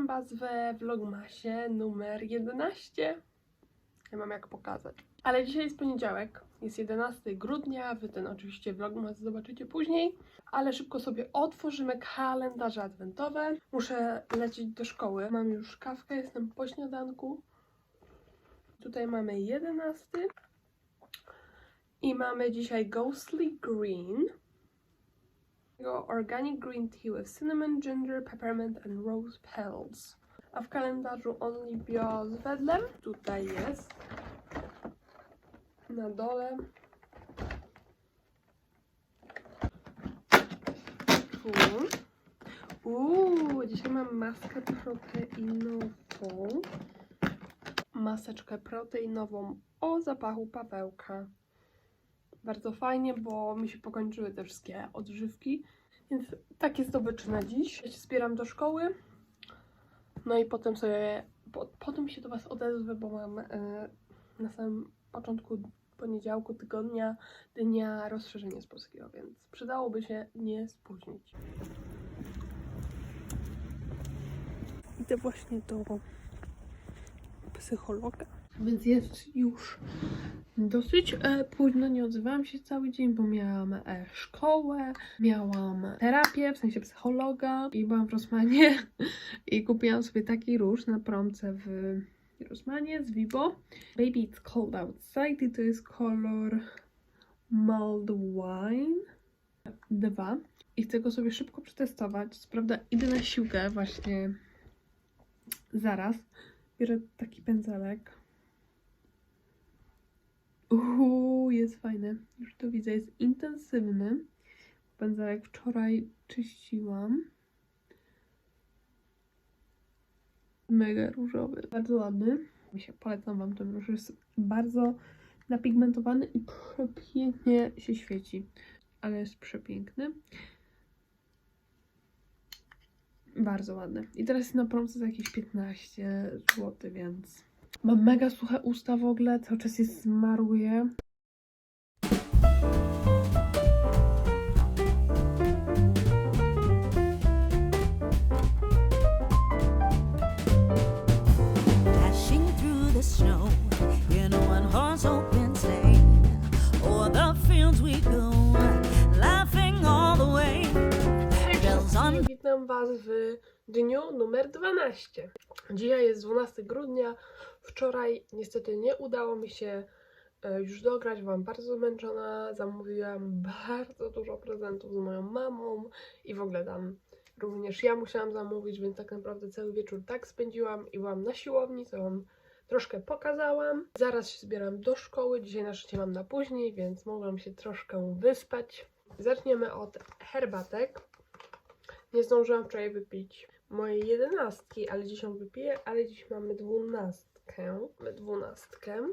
Witam Was vlogmasie numer 11. Nie mam jak pokazać. Ale dzisiaj jest poniedziałek, jest 11 grudnia, Wy ten oczywiście vlogmas zobaczycie później, ale szybko sobie otworzymy kalendarze adwentowe. Muszę lecieć do szkoły, mam już kawkę, jestem po śniadanku. Tutaj mamy 11 i mamy dzisiaj Ghostly Green. Organic green tea with cinnamon, ginger, peppermint and rose petals. A w kalendarzu Only Bio z wedlem. Tutaj jest. Na dole. Tu. Uuu, dzisiaj mam maskę proteinową. Maseczkę proteinową o zapachu pawełka. Bardzo fajnie, bo mi się pokończyły te wszystkie odżywki. Więc takie zdobyczy na dziś. Ja się zbieram do szkoły. No i potem sobie. Po, potem się do Was odezwę, bo mam e, na samym początku poniedziałku tygodnia dnia rozszerzenia z polskiego, więc przydałoby się nie spóźnić. Idę właśnie do psychologa. Więc jest już dosyć e, późno, nie odzywałam się cały dzień, bo miałam e, szkołę, miałam terapię, w sensie psychologa i byłam w Rosmanie i kupiłam sobie taki róż na promce w Rosmanie z Vibo. Baby It's Cold Outside i to jest kolor Mulled Wine 2 i chcę go sobie szybko przetestować. Co prawda idę na siłkę właśnie zaraz. Biorę taki pędzelek. Uuu, jest fajny. Już to widzę, jest intensywny. Pędzelek wczoraj czyściłam. Mega różowy. Bardzo ładny. Się polecam wam ten róż. Jest bardzo napigmentowany i przepięknie się świeci. Ale jest przepiękny. Bardzo ładny. I teraz na promce za jakieś 15 zł, więc mam mega suche usta w ogóle, cały czas je smaruję. Witam Was w dniu numer 12. Dzisiaj jest 12 grudnia. Wczoraj niestety nie udało mi się e, już dograć, byłam bardzo zmęczona. Zamówiłam bardzo dużo prezentów z moją mamą i w ogóle tam również ja musiałam zamówić, więc tak naprawdę cały wieczór tak spędziłam i byłam na siłowni, co Wam troszkę pokazałam. Zaraz się zbieram do szkoły. Dzisiaj na życie mam na później, więc mogłam się troszkę wyspać. Zaczniemy od herbatek. Nie zdążyłam wczoraj wypić mojej jedenastki, ale dziś ją wypiję, ale dziś mamy dwunastkę. Mamy dwunastkę.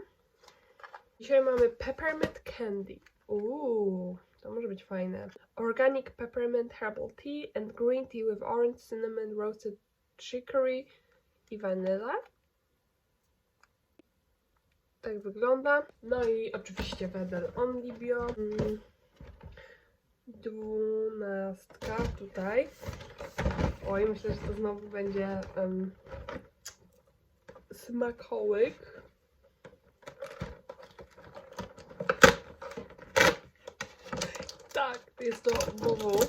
Dzisiaj mamy peppermint candy. Uuu, to może być fajne. Organic peppermint herbal tea and green tea with orange, cinnamon, roasted chicory i vanilla. Tak wygląda. No i oczywiście wedel only bio. Mm, Dwunastka tutaj. Oj, myślę, że to znowu będzie um, smakołyk. Tak, jest to WW.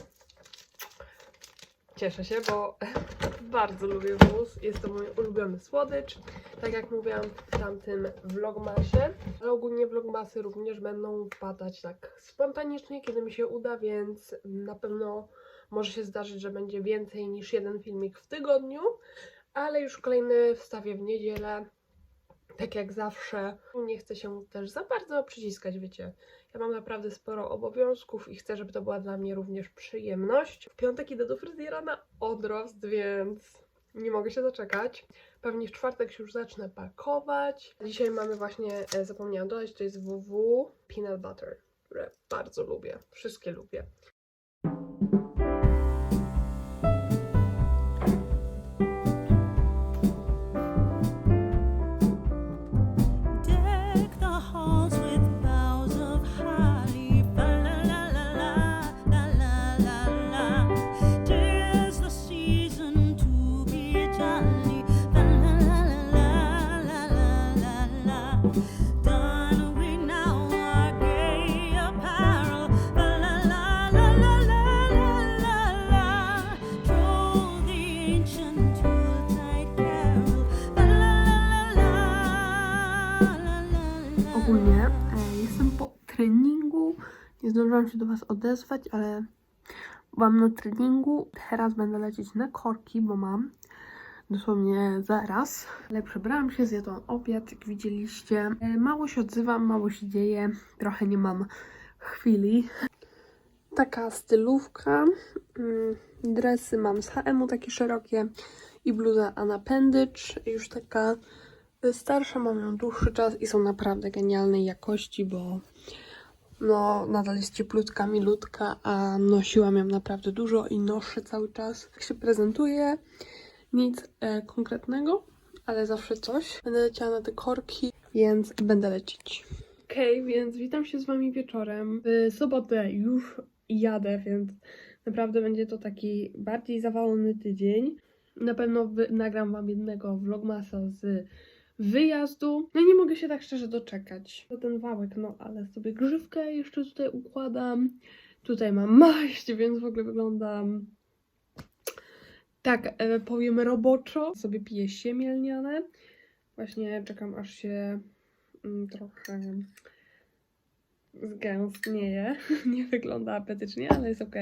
Cieszę się, bo bardzo lubię wóz. Jest to mój ulubiony słodycz. Tak jak mówiłam w tamtym vlogmasie. Ale ogólnie vlogmasy również będą wpadać tak spontanicznie, kiedy mi się uda, więc na pewno może się zdarzyć, że będzie więcej niż jeden filmik w tygodniu. Ale już kolejny wstawię w niedzielę. Tak jak zawsze. Nie chcę się też za bardzo przyciskać, wiecie. Ja mam naprawdę sporo obowiązków i chcę, żeby to była dla mnie również przyjemność. W piątek idę do fryzjera na odrost, więc nie mogę się doczekać. Pewnie w czwartek się już zacznę pakować. Dzisiaj mamy właśnie, e, zapomniałam dodać, to jest WW Peanut Butter, które bardzo lubię. Wszystkie lubię. ogólnie e, jestem po treningu. Nie zdążyłam się do Was odezwać, ale byłam na treningu. Teraz będę lecieć na korki, bo mam dosłownie zaraz. Ale przebrałam się, zjadłam obiad, jak widzieliście. E, mało się odzywam, mało się dzieje, trochę nie mam chwili. Taka stylówka. Mm, dresy mam z HM-u takie szerokie i bluza Anna Pendycz, już taka starsza, mam ją dłuższy czas i są naprawdę genialnej jakości, bo no nadal jest cieplutka, milutka, a nosiłam ją naprawdę dużo i noszę cały czas. Jak się prezentuje, nic e, konkretnego, ale zawsze coś. Będę leciała na te korki, więc będę lecieć. Okej, więc witam się z Wami wieczorem. W sobotę już jadę, więc naprawdę będzie to taki bardziej zawalony tydzień. Na pewno nagram Wam jednego vlogmasa z wyjazdu. No nie mogę się tak szczerze doczekać. To ten wałek, no ale sobie grzywkę jeszcze tutaj układam. Tutaj mam maść, więc w ogóle wyglądam tak, e, powiem roboczo. Sobie piję siemię lniane. Właśnie czekam aż się mm, trochę zgęstnieje. Nie wygląda apetycznie, ale jest ok.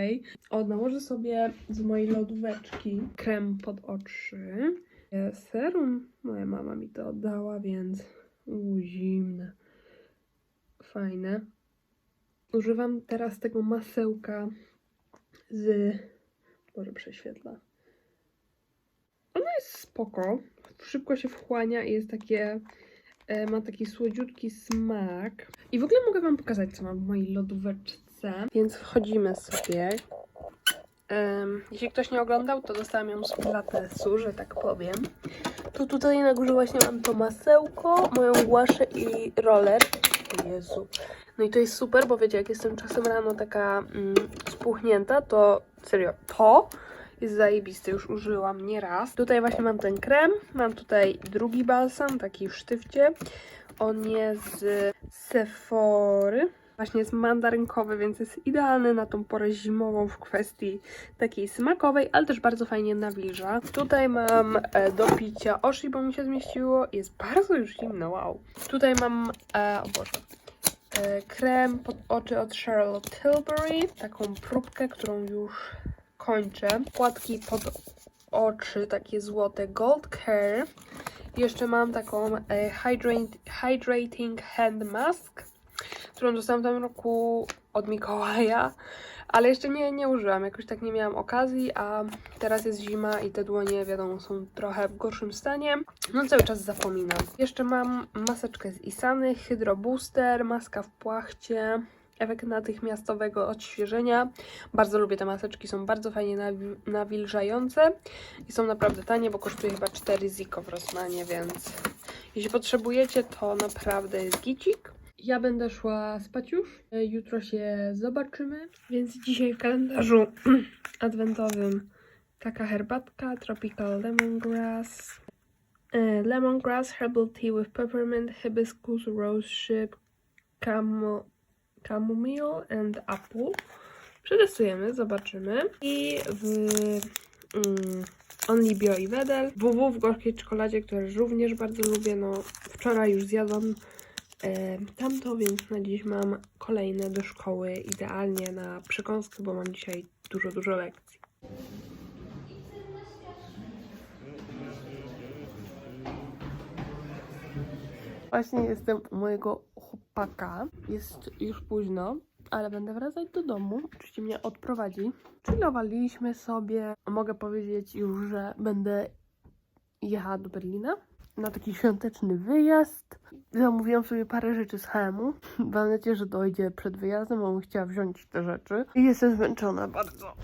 O, nałożę sobie z mojej lodóweczki krem pod oczy. E, Serum moja mama mi to oddała, więc u, zimne. Fajne. Używam teraz tego masełka z... Może prześwietla. Ono jest spoko. Szybko się wchłania i jest takie... E, ma taki słodziutki smak. I w ogóle mogę wam pokazać, co mam w mojej lodóweczce. Więc wchodzimy sobie. Em, jeśli ktoś nie oglądał, to dostałam ją z pilatesu, że tak powiem. To tutaj na górze właśnie mam to masełko, moją głaszę i roller. Jezu. No i to jest super, bo wiecie, jak jestem czasem rano taka mm, spuchnięta, to serio, to jest zajebiste, już użyłam nieraz. Tutaj właśnie mam ten krem, mam tutaj drugi balsam, taki w sztywcie. On jest z Sephory. Właśnie jest mandarynkowy, więc jest idealny na tą porę zimową w kwestii takiej smakowej, ale też bardzo fajnie nawilża. Tutaj mam e, do picia Oshi, bo mi się zmieściło. Jest bardzo już zimno, wow. Tutaj mam, e, o Boże, e, krem pod oczy od Charlotte Tilbury. Taką próbkę, którą już kończę. Płatki pod oczy, takie złote Gold Care. Jeszcze mam taką e, Hydrating Hand Mask, którą dostałam w tym roku od Mikołaja, ale jeszcze nie, nie użyłam, jakoś tak nie miałam okazji, a teraz jest zima i te dłonie, wiadomo, są trochę w gorszym stanie. No cały czas zapominam. Jeszcze mam maseczkę z Isany, Hydro Booster, maska w płachcie, efekt natychmiastowego odświeżenia. Bardzo lubię te maseczki, są bardzo fajnie nawi- nawilżające i są naprawdę tanie, bo kosztuje chyba 4 ziko w Rossmanie, więc jeśli potrzebujecie, to naprawdę jest gicik. Ja będę szła spać już. E, Jutro się zobaczymy. Więc dzisiaj w kalendarzu adwentowym taka herbatka Tropical Lemongrass. E, Lemongrass Herbal Tea with Peppermint, Hibiscus, Rose Ship, Chamomile and Apple. Przetestujemy, zobaczymy. I w mm, Only Bio i Wedel. WW w gorzkiej czekoladzie, które również bardzo lubię. No, wczoraj już zjadłam tamto, więc na dziś mam kolejne do szkoły, idealnie na przekąskę, bo mam dzisiaj dużo, dużo lekcji. Właśnie jestem u mojego chłopaka. Jest już późno, ale będę wracać do domu. Oczywiście mnie odprowadzi. Chillowaliśmy sobie. Mogę powiedzieć już, że będę jechała do Berlina na taki świąteczny wyjazd. Zamówiłam sobie parę rzeczy z H&M-u. Mam nadzieję, że dojdzie przed wyjazdem, bo bym chciała wziąć te rzeczy. I jestem zmęczona bardzo.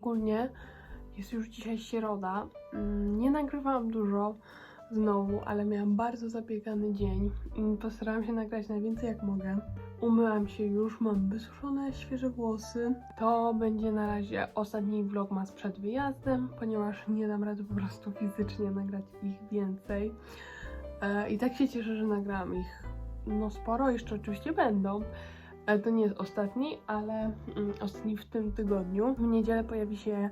Ogólnie jest już dzisiaj środa. Mm, Nie nagrywałam dużo znowu, ale miałam bardzo zabiegany dzień. Postarałam się nagrać najwięcej jak mogę. Umyłam się już, mam wysuszone, świeże włosy. To będzie na razie ostatni vlogmas przed wyjazdem, ponieważ nie dam rady po prostu fizycznie nagrać ich więcej. E, I tak się cieszę, że nagrałam ich no sporo jeszcze oczywiście będą. E, To nie jest ostatni, ale mm, ostatni w tym tygodniu. W niedzielę pojawi się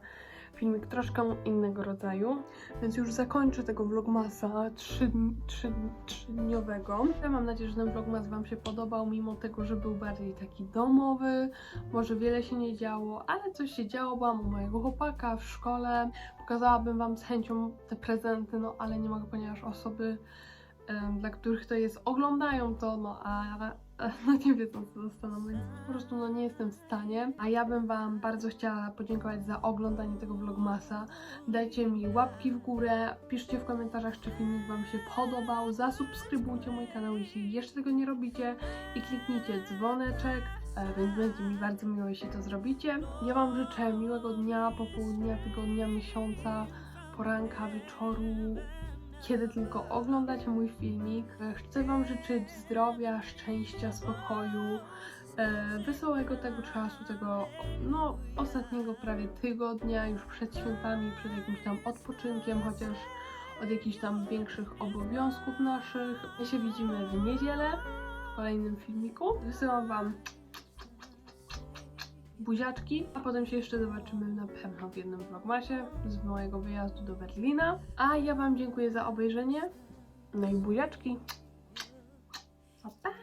filmik troszkę innego rodzaju, więc już zakończę tego vlogmasa trzy, trzy, trzydniowego. Ja mam nadzieję, że ten vlogmas Wam się podobał, mimo tego, że był bardziej taki domowy. Może wiele się nie działo, ale coś się działo. Byłam u mojego chłopaka w szkole. Pokazałabym Wam z chęcią te prezenty, no ale nie mogę, ponieważ osoby, dla których to jest, oglądają to, no a, no nie wiedzą co dostaną, więc po prostu no nie jestem w stanie. A ja bym Wam bardzo chciała podziękować za oglądanie tego vlogmasa. Dajcie mi łapki w górę, piszcie w komentarzach, czy filmik Wam się podobał, zasubskrybujcie mój kanał, jeśli jeszcze tego nie robicie i kliknijcie dzwoneczek, e, więc będzie mi bardzo miło, jeśli to zrobicie. Ja Wam życzę miłego dnia, popołudnia, tygodnia, miesiąca, poranka, wieczoru, kiedy tylko oglądacie mój filmik. E, Chcę Wam życzyć zdrowia, szczęścia, spokoju, e, wesołego tego czasu, tego no ostatniego prawie tygodnia, już przed świętami, przed jakimś tam odpoczynkiem, chociaż od jakichś tam większych obowiązków naszych. My się widzimy w niedzielę w kolejnym filmiku. Wysyłam Wam buziaczki, a potem się jeszcze zobaczymy na pewno w jednym vlogmasie z mojego wyjazdu do Berlina. A ja Wam dziękuję za obejrzenie. No i buziaczki. Pa.